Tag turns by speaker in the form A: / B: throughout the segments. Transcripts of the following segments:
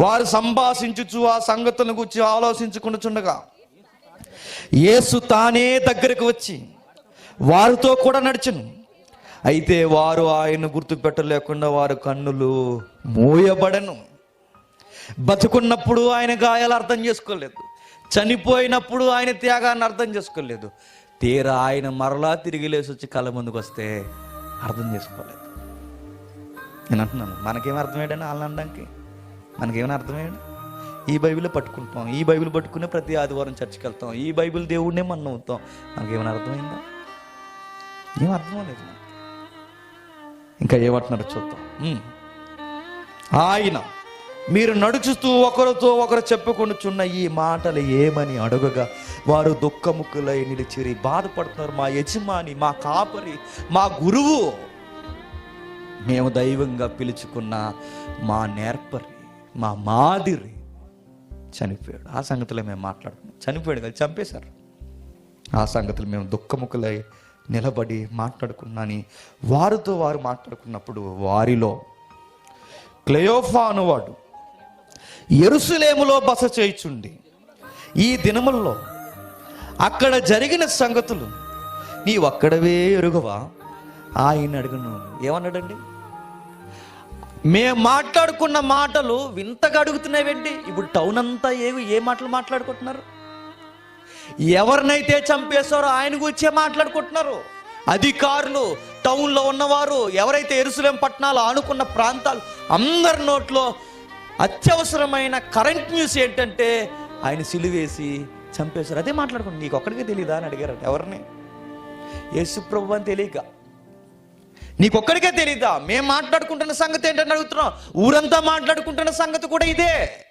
A: వారు సంభాషించుచు ఆ సంగతులను గురించి ఆలోచించుకుంటుండగా యేసు తానే దగ్గరకు వచ్చి వారితో కూడా నడిచను. అయితే వారు ఆయన గుర్తుపెట్టలేకుండా వారు కన్నులు మూయబడను. బతుకున్నప్పుడు ఆయన గాయాలు అర్థం చేసుకోలేదు. చనిపోయినప్పుడు ఆయన త్యాగాన్ని అర్థం చేసుకోలేదు. తీరా ఆయన మరలా తిరిగి లేచి వచ్చి కళ్ళ ముందుకు వస్తే అర్థం చేసుకోలేదు. నేను అంటున్నాను మనకేం అర్థమయ్యాడని వాళ్ళని మనకేమైనా అర్థమయ్యాడు? ఈ బైబిల్ పట్టుకుంటాం ఈ బైబిల్ పట్టుకునే ప్రతి ఆదివారం చర్చికి వెళ్తాం ఈ బైబిల్ దేవుడినే మనం అవుతాం మనకేమైనా అర్థమైందా? ఏం అర్థం లేదు మనకి. ఇంకా ఏమంటున్నారో చూద్దాం. ఆయన మీరు నడుచుతూ ఒకరితో ఒకరు చెప్పుకొనుచున్న ఈ మాటలు ఏమని అడుగగా వారు దుఃఖముఖులై నిలిచిరి. బాధపడుతున్నారు మా యజమాని మా కాపరి మా గురువు. మేము దైవంగా పిలుచుకున్న మా నేర్పరి. మా మాదిరి చనిపోయాడు. ఆ సంగతిలో మేము మాట్లాడుతున్నాం. చనిపోయాడు కదా చంపేశారు. ఆ సంగతులు మేము దుఃఖముఖులై నిలబడి మాట్లాడుకున్నాని వారితో వారు మాట్లాడుకున్నప్పుడు వారిలో క్లయోఫా అనువాడు ఎరుసలేములో బస చేయుచుండి ఈ దినముల్లో అక్కడ జరిగిన సంగతులు నీ ఒక్కడవే ఎరుగవా? ఆయన అడుగును. ఏమన్నాడండి? మేము మాట్లాడుకున్న మాటలు వింతగా అడుగుతున్నావేంటి? ఇప్పుడు టౌన్ అంతా ఏవి ఏ మాటలు మాట్లాడుకుంటున్నారు? ఎవరినైతే చంపేశారో ఆయన గురించే మాట్లాడుకుంటున్నారు. అధికారులు టౌన్లో ఉన్నవారు ఎవరైతే ఎరుసలేం పట్టణాలు ఆనుకున్న ప్రాంతాలు అందరి నోట్లో అత్యవసరమైన కరెంట్ న్యూస్ ఏంటంటే ఆయన సిలువేసి చంపేశారు. అదే మాట్లాడుకుంటున్నారు నీకు ఒక్కడికే తెలియదా అని అడిగారు ఎవరిని? యేసుప్రభు అని తెలియక. నీకొక్కడికే తెలీదా? మేము మాట్లాడుకుంటున్న సంగతి ఏంటని అడుగుతున్నాం. ఊరంతా మాట్లాడుకుంటున్న సంగతి కూడా ఇదే.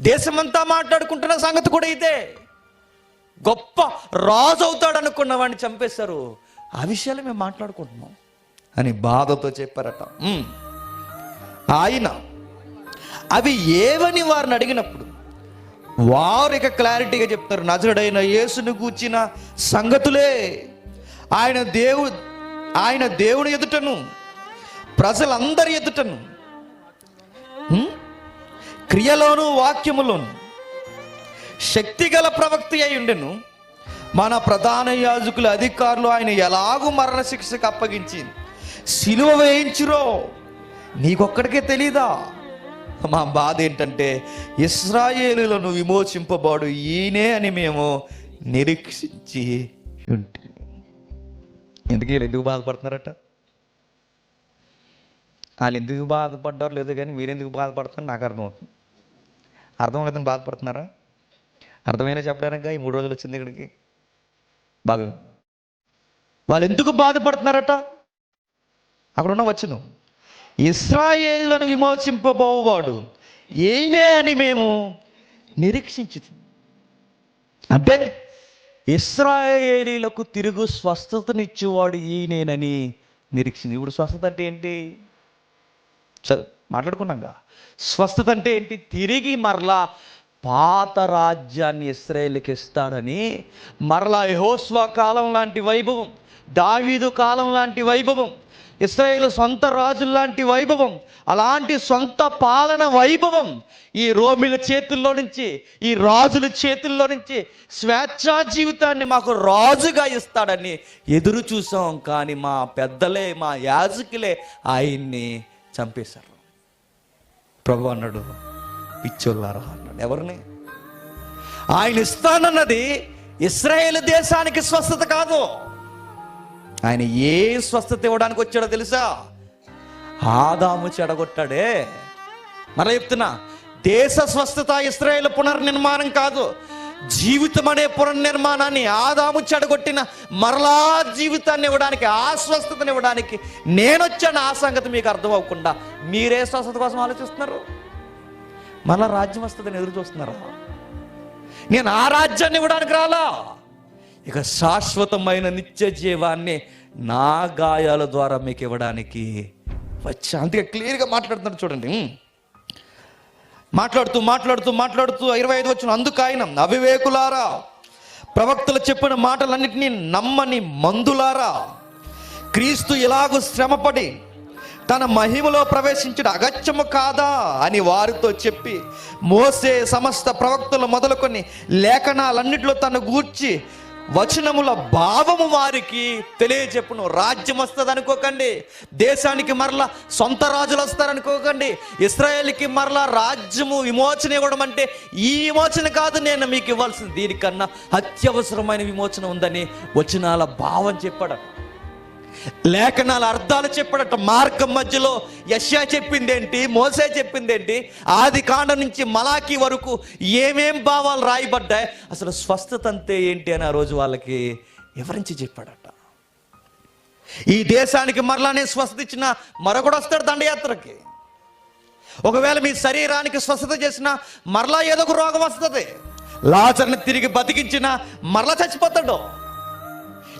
A: దేశమంతా మాట్లాడుకుంటున్న సంగతి కూడా ఇదే. గొప్ప రాజు అవుతాడు అనుకున్న వాడిని చంపేశారు. ఆ విషయాలు మేము మాట్లాడుకుంటున్నాం. అని బాధతో చెప్పారట. ఆయన అవి ఏవని వారిని అడిగినప్పుడు వారు ఇక క్లారిటీగా చెప్తారు. నజరుడైన యేసును గూర్చిన సంగతులే. ఆయన దేవు ఆయన దేవుని ఎదుటను ప్రజలందరి ఎదుటను క్రియలోను వాక్యములోను శక్తిగల ప్రవక్తి అయి ఉండెను. మన ప్రధాన యాజకుల అధికారులు ఆయన ఎలాగూ మరణశిక్షకు అప్పగించింది. అప్పగించి సిలువ వేయించురో నీకొక్కడికే తెలీదా? మా బాధ ఏంటంటే ఇస్రాయేలులను విమోచింపబాడు ఈయనే అని మేము నిరీక్షించి ఉంటే. ఎందుకు వీళ్ళు ఎందుకు బాధపడుతున్నారట? వాళ్ళు ఎందుకు బాధపడ్డారు లేదు కానీ మీరు ఎందుకు బాధపడుతున్నారు నాకు అర్థమవుతుంది అర్థం లేదని బాధపడుతున్నారా? అర్థమైనా చెప్పడానికి? ఈ మూడు రోజులు వచ్చింది ఇక్కడికి బాగా వాళ్ళు ఎందుకు బాధపడుతున్నారట? అక్కడ ఉన్న వచ్చును. ఇస్రాయేళ్ళను విమోచింపబోవాడు. ఏమే అని మేము నిరీక్షించి అంటే ఇస్రాయేలీలకు తిరుగు స్వస్థతనిచ్చేవాడు ఈయనేనని నిరీక్షింది ఇప్పుడు స్వస్థత అంటే ఏంటి? మాట్లాడుకున్నాగా. స్వస్థత అంటే ఏంటి? తిరిగి మరలా పాత రాజ్యాన్ని ఇస్రాయేల్కి ఇస్తాడని మరలా యహోస్వ కాలం లాంటి వైభవం దావీదు కాలం లాంటి వైభవం ఇస్రాయేల్ సొంత రాజులాంటి వైభవం అలాంటి సొంత పాలన వైభవం ఈ రోమిల చేతుల్లో నుంచి ఈ రాజుల చేతుల్లో నుంచి స్వేచ్ఛా జీవితాన్ని మాకు రాజుగా ఇస్తాడని ఎదురు చూసాం. కానీ మా పెద్దలే మా యాజకులే ఆయన్ని చంపేశారు. ప్రభు అన్నాడు పిచ్చోళ్ళారా అన్నాడు. ఎవరిని? ఆయన ఇస్తానన్నది ఇస్రాయేల్ దేశానికి స్వస్థత కాదు. ఆయన ఏ స్వస్థత ఇవ్వడానికి వచ్చాడో తెలుసా? ఆదాము చెడగొట్టాడే. మరలా చెప్తున్నా దేశ స్వస్థత ఇస్రాయేల్ పునర్నిర్మాణం కాదు. జీవితం అనే పునర్నిర్మాణాన్ని ఆదాము చెడగొట్టిన మరలా జీవితాన్ని ఇవ్వడానికి ఆ స్వస్థతని ఇవ్వడానికి నేను వచ్చాను ఆ సంగతి మీకు అర్థం అవ్వకుండా మీరే స్వస్థత కోసం ఆలోచిస్తున్నారు? మరలా రాజ్యం వస్తుందని ఎదురు చూస్తున్నారా? నేను ఆ రాజ్యాన్ని ఇవ్వడానికి రాలా? ఇక శాశ్వతమైన నిత్య జీవాన్ని నా గాయాల ద్వారా మీకు ఇవ్వడానికి వచ్చా. అందుకే క్లియర్గా మాట్లాడుతున్నారు చూడండి. మాట్లాడుతూ మాట్లాడుతూ మాట్లాడుతూ ఇరవై ఐదు వచ్చిన అందుకు ఆయన అవివేకులారా ప్రవక్తలు చెప్పిన మాటలన్నింటినీ నమ్మని మందులారా క్రీస్తు ఇలాగూ శ్రమపడి
B: తన మహిమలో ప్రవేశించడం అగత్యము కాదా అని వారితో చెప్పి మోసే సమస్త ప్రవక్తలు మొదలుకొని లేఖనాలన్నిటిలో తను గూర్చి వచనముల భావము వారికి తెలియజెప్పును. రాజ్యం వస్తుంది అనుకోకండి దేశానికి మరలా సొంత రాజులు వస్తారనుకోకండి. ఇస్రాయేల్కి మరలా రాజ్యము విమోచన ఇవ్వడం అంటే ఈ విమోచన కాదు. నేను మీకు ఇవ్వాల్సింది దీనికన్నా అత్యవసరమైన విమోచన ఉందని వచనాల భావం చెప్పాడు. లేఖనాల అర్థాలు చెప్పడట మార్గం మధ్యలో యశ్యా చెప్పిందేంటి మోసే చెప్పిందేంటి ఆది కాండ నుంచి మలాకి వరకు ఏమేం భావాలు రాయబడ్డాయి అసలు స్వస్థత అంతే ఏంటి అని ఆ రోజు వాళ్ళకి వివరించి చెప్పాడట. ఈ దేశానికి మరలానే స్వస్థత ఇచ్చిన మరొకడు వస్తాడు దండయాత్రకి. ఒకవేళ మీ శరీరానికి స్వస్థత చేసిన మరలా ఏదో ఒక రోగం వస్తుంది. లాచరణ తిరిగి బతికించినా మరలా చచ్చిపోతాడు.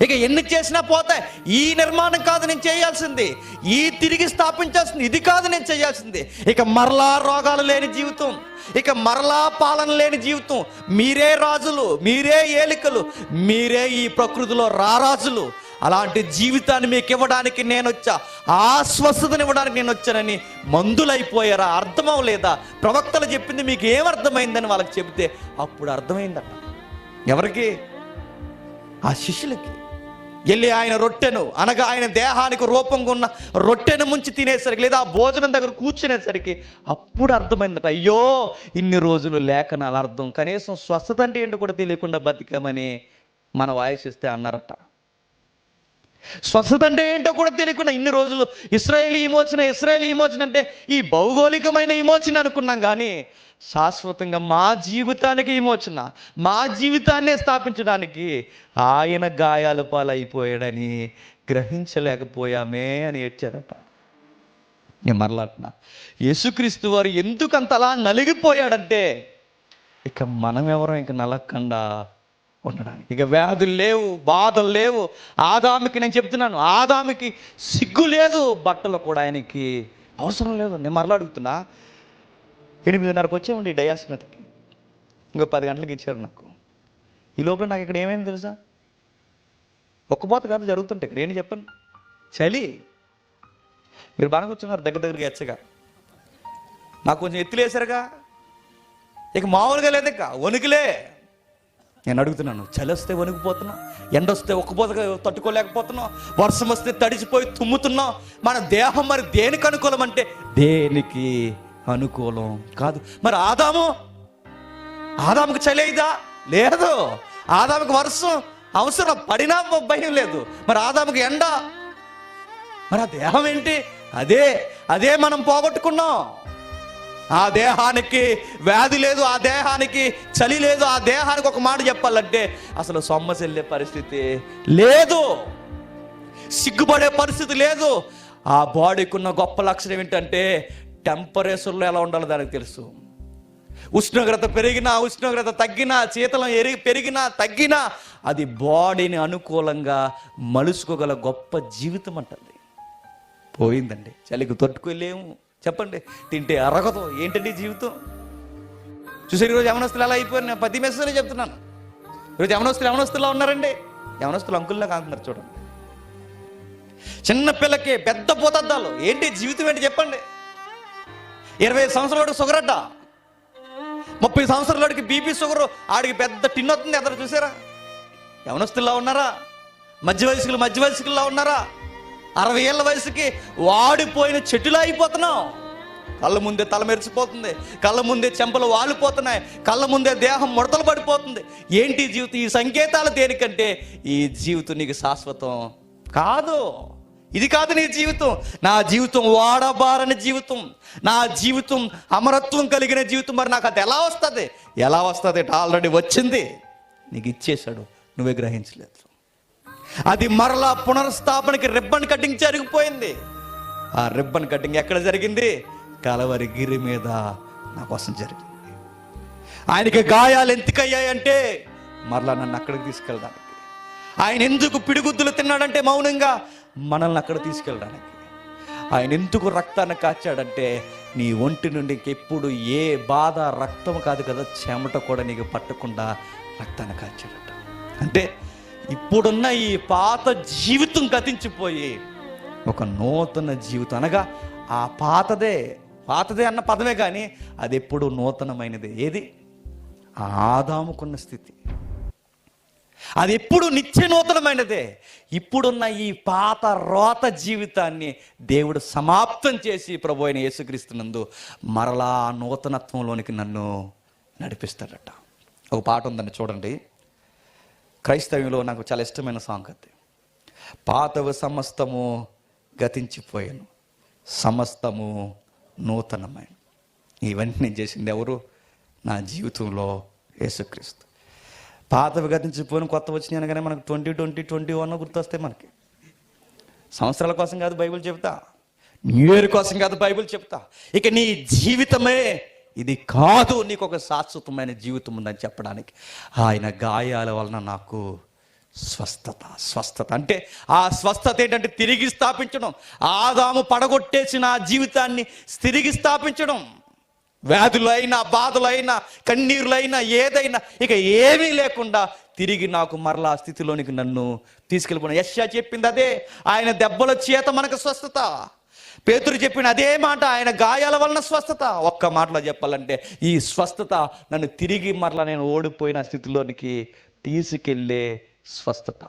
B: ఇక ఎన్ని చేసినా పోతాయి ఈ నిర్మాణం కాదు నేను చేయాల్సింది. ఈ తిరిగి స్థాపించాల్సింది ఇది కాదు నేను చేయాల్సింది. ఇక మరలా రోగాలు లేని జీవితం ఇక మరలా పాలన లేని జీవితం. మీరే రాజులు మీరే ఏలికలు మీరే ఈ ప్రకృతిలో రారాజులు. అలాంటి జీవితాన్ని మీకు ఇవ్వడానికి నేను వచ్చా. ఆ స్వస్థతని ఇవ్వడానికి నేను వచ్చానని మందులైపోయారా? అర్థమవలేదా? ప్రవక్తలు చెప్పింది మీకు ఏమర్థమైందని వాళ్ళకి చెబితే అప్పుడు అర్థమైందట. ఎవరికి? ఆ శిష్యులకి. వెళ్ళి ఆయన రొట్టెను అనగా ఆయన దేహానికి రూపంగా ఉన్న రొట్టెను ముంచి తినేసరికి లేదా ఆ భోజనం దగ్గర కూర్చునేసరికి అప్పుడు అర్థమైందట అయ్యో ఇన్ని రోజులు లేఖనాలు అర్థం కనీసం స్వస్థత అంటే ఏంటో కూడా తెలియకుండా బతికామని మన వాయిస్ ఇస్తే అన్నారట. స్వస్థత అంటే ఏంటో కూడా తెలియకుండా ఇన్ని రోజులు ఇస్రాయేల్ ఈమోచన ఇస్రాయేల్ ఈమోచన అంటే ఈ భౌగోళికమైన ఈమోచన అనుకున్నాం కానీ శాశ్వతంగా మా జీవితానికి ఈమోచన మా జీవితాన్నే స్థాపించడానికి ఆయన గాయాల పాలైపోయాడని గ్రహించలేకపోయామే అని ఏడ్చారట. నేను మరలాట్నా యేసుక్రీస్తు వారు ఎందుకంతలా నలిగిపోయాడంటే ఇక మనం ఎవరో ఇంక నలక్కండా? ఉండడానికి. ఇక వ్యాధులు లేవు బాధలు లేవు. ఆదామికి నేను చెప్తున్నాను ఆదామికి సిగ్గు లేదు బట్టలు కూడా ఆయనకి అవసరం లేదు. నేను మరలా అడుగుతున్నా ఎనిమిదిన్నరకు వచ్చేయండి డయాస్ మీదకి ఇంకో పది గంటలకు ఇచ్చారు నాకు. ఈ లోపల నాకు ఇక్కడ ఏమైంది తెలుసా? ఒక్కపోత కాదు జరుగుతుంటే ఇక్కడ ఏంటి చెప్పండి? చలి. మీరు బాగా కూర్చున్నారు దగ్గర దగ్గరగా ఎచ్చగా. నాకు కొంచెం ఎత్తులేసారుగా ఇక మామూలుగా లేదు ఇక వణుకులే. నేను అడుగుతున్నాను చలి వస్తే వణికిపోతున్నాం ఎండ వస్తే ఒక్కపోతగా తట్టుకోలేకపోతున్నాం వర్షం వస్తే తడిచిపోయి తుమ్ముతున్నాం మన దేహం మరి దేనికి అనుకూలం అంటే దేనికి అనుకూలం కాదు. మరి ఆదాము ఆదాముకు చలేదా? లేదు. ఆదాముకు వర్షం అవసరం పడినా భయం లేదు. మరి ఆదాముకు ఎండ మరి ఆ దేహం ఏంటి? అదే అదే మనం పోగొట్టుకున్నాం. ఆ దేహానికి వ్యాధి లేదు ఆ దేహానికి చలి లేదు ఆ దేహానికి ఒక మాట చెప్పాలంటే అసలు సొమ్మ చెల్లే పరిస్థితి లేదు. సిగ్గుపడే పరిస్థితి లేదు. ఆ బాడీకి ఉన్న గొప్ప లక్షణం ఏంటంటే టెంపరేచర్లో ఎలా ఉండాలో దానికి తెలుసు. ఉష్ణోగ్రత పెరిగినా ఉష్ణోగ్రత తగ్గినా శీతలం ఎరిగి పెరిగినా తగ్గినా అది బాడీని అనుకూలంగా మలుసుకోగల గొప్ప జీవితం అంటుంది. పోయిందండి. చలికి తట్టుకోలేము. చెప్పండి. తింటే అరగదు. ఏంటండి జీవితం? చూసారు ఈరోజు యమనస్తులు ఎలా అయిపోయారు? నేను పది మెసేజ్లో చెప్తున్నాను. ఈరోజు యమనస్తులు యమనస్తుల్లో ఉన్నారండి? యమనస్తులు అంకుల్లా కాంటున్నారు చూడండి. చిన్న పిల్లకి పెద్ద పోతద్దాలు ఏంటి జీవితం ఏంటి చెప్పండి? ఇరవై సంవత్సరాల షుగర్ అడ్డ? ముప్పై సంవత్సరాలకి బీపీ షుగర్? ఆడికి పెద్ద టిన్ వస్తుంది ఎదరు చూసారా? యవనస్తుల్లా ఉన్నారా? మధ్య వయసుకులు మధ్య వయసుకుల్లా ఉన్నారా? అరవై ఏళ్ళ వయసుకి వాడిపోయిన చెట్టులో అయిపోతున్నాం కళ్ళ ముందే తల మెరిచిపోతుంది కళ్ళ ముందే చెంపలు వాలిపోతున్నాయి కళ్ళ ముందే దేహం ముడతలు పడిపోతుంది. ఏంటి జీవితం? ఈ సంకేతాలు దేనికంటే ఈ జీవితం నీకు శాశ్వతం కాదు. ఇది కాదు నీ జీవితం. నా జీవితం వాడబారని జీవితం. నా జీవితం అమరత్వం కలిగిన జీవితం. మరి నాకు అది ఎలా వస్తుంది? ఎలా వస్తుంది? ఆల్రెడీ వచ్చింది. నీకు ఇచ్చేశాడు. నువ్వే గ్రహించలేదు. అది మరలా పునర్స్థాపనకి రిబ్బన్ కటింగ్ జరిగిపోయింది. ఆ రిబ్బన్ కటింగ్ ఎక్కడ జరిగింది? కలవరి గిరి మీద నా కోసం జరిగింది. ఆయనకి గాయాలు ఎందుకయ్యాయంటే మరలా నన్ను అక్కడికి తీసుకెళ్ళడానికి. ఆయన ఎందుకు పిడిగుద్దులు తిన్నాడంటే మౌనంగా మనల్ని అక్కడ తీసుకెళ్ళడానికి. ఆయన ఎందుకు రక్తాన్ని కాచాడంటే నీ ఒంటి నుండి ఎప్పుడు ఏ బాధ రక్తం కాదు కదా చెమట కూడా నీకు పట్టకుండా రక్తాన్ని కాచాడట. అంటే ఇప్పుడున్న ఈ పాత జీవితం గతించిపోయి
A: ఒక నూతన జీవితం అనగా ఆ పాతదే పాతదే అన్న పదమే కానీ అది ఎప్పుడు నూతనమైనది. ఏది? ఆదాముకున్న స్థితి. అది ఎప్పుడు నిత్య నూతనమైనదే. ఇప్పుడున్న ఈ పాత రోత జీవితాన్ని దేవుడు సమాప్తం చేసి ప్రభు అయిన యేసుక్రీస్తునందు మరలా నూతనత్వంలోనికి నన్ను నడిపిస్తాడట. ఒక పాట ఉందండి చూడండి. క్రైస్తవ్యంలో నాకు చాలా ఇష్టమైన సాంగ్ అది. పాతవ సమస్తము గతించిపోయాను. సమస్తము నూతనమైన ఇవన్నీ నేను చేసింది ఎవరు? నా జీవితంలో యేసుక్రీస్తు. పాతవి గతించిపోయిన కొత్త వచ్చినాయి అనగానే మనకు ట్వంటీ ట్వంటీ ట్వంటీ వన్ గుర్తొస్తాయి మనకి. సంవత్సరాల కోసం కాదు బైబిల్ చెప్తా. న్యూ ఇయర్ కోసం కాదు బైబిల్ చెప్తా. ఇక నీ జీవితమే ఇది కాదు నీకు ఒక శాశ్వతమైన జీవితం ఉందని చెప్పడానికి. ఆయన గాయాల వలన నాకు స్వస్థత స్వస్థత. అంటే ఆ స్వస్థత ఏంటంటే తిరిగి స్థాపించడం. ఆదాము పడగొట్టేసిన ఆ జీవితాన్ని తిరిగి స్థాపించడం. వ్యాధులైనా బాధలైనా కన్నీరులైనా ఏదైనా ఇక ఏమీ లేకుండా తిరిగి నాకు మరలా స్థితిలోనికి నన్ను తీసుకెళ్ళిపోయిన. యశ్యా చెప్పింది అదే. ఆయన దెబ్బల చేత మనకు స్వస్థత. పేతురు చెప్పిన అదే మాట ఆయన గాయాల వలన స్వస్థత. ఒక్క మాటలో చెప్పాలంటే ఈ స్వస్థత నన్ను తిరిగి మరలా నేను ఓడిపోయిన స్థితిలోనికి తీసుకెళ్ళే స్వస్థత.